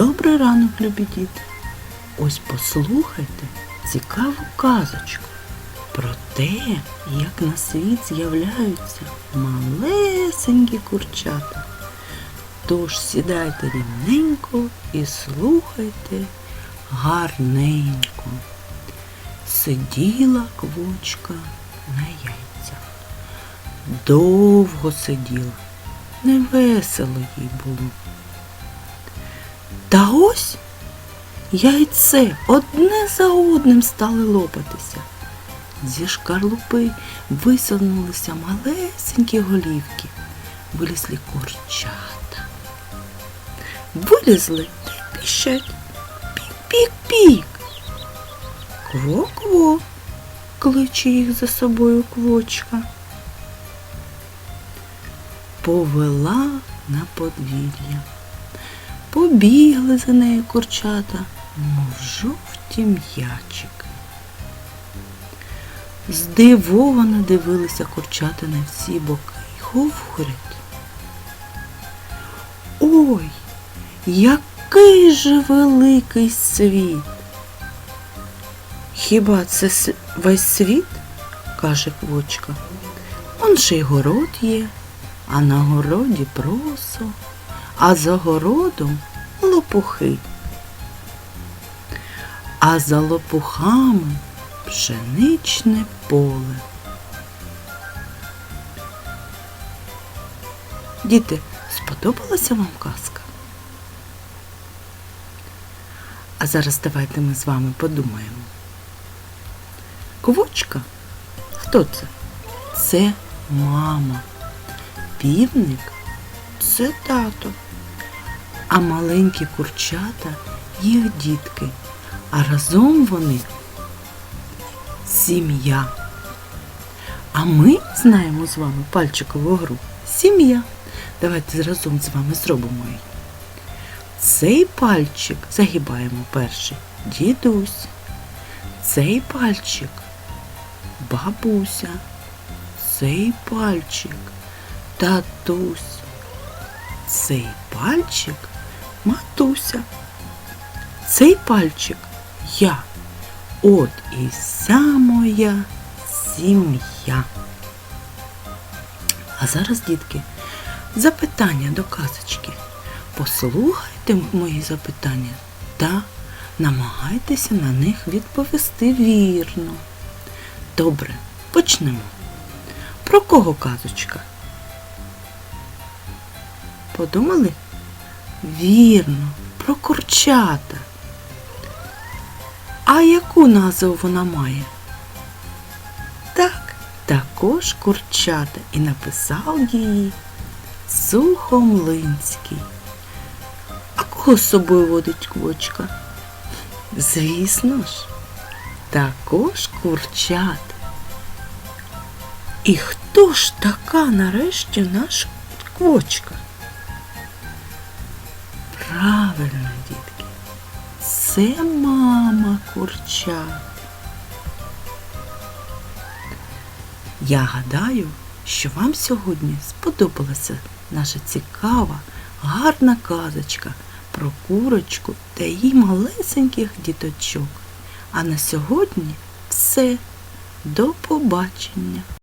Добрий ранок, любі діти. Ось послухайте цікаву казочку про те, як на світ з'являються малесенькі курчата. Тож сідайте рівненько і слухайте гарненько. Сиділа квочка на яйцях. Довго сиділа, невесело їй було. Та ось яйце одне за одним стали лопатися. Зі шкарлупи висунулися малесенькі голівки, вилізли курчата. Вилізли та піщать. Пік-пік-пік. Кво-кво, кличе їх за собою квочка. Повела на подвір'я. Побігли за нею курчата, мов жовті м'ячики. Здивовано дивилися курчата на всі боки й говорять. Ой, який же великий світ! Хіба це весь світ? каже квочка. Он же й город є, а на городі просо, а за городом лопухи. А за лопухами пшеничне поле. Діти, сподобалася вам казка? А зараз давайте ми з вами подумаємо. Квочка? Хто це? Це мама. Півник це тато. А маленькі курчата їх дітки. А разом вони сім'я. А ми знаємо з вами пальчикову гру. Сім'я. Давайте разом з вами зробимо її. Цей пальчик загибаємо перший дідусь. Цей пальчик бабуся. Цей пальчик татусь. Цей пальчик матуся. Цей пальчик я. От і вся моя сім'я. А зараз, дітки, запитання до казочки. Послухайте мої запитання та намагайтеся на них відповісти вірно. Добре, почнемо. Про кого казочка? Подумали? Вірно, про курчата. А яку назву вона має? Так, також курчата і написав її Сухомлинський. А кого з собою водить квочка? Звісно ж, також курчат. І хто ж така нарешті наша квочка? Правильно, дітки, це мама курчат. Я гадаю, що вам сьогодні сподобалася наша цікава, гарна казочка про курочку та її малесеньких діточок. А на сьогодні все. До побачення!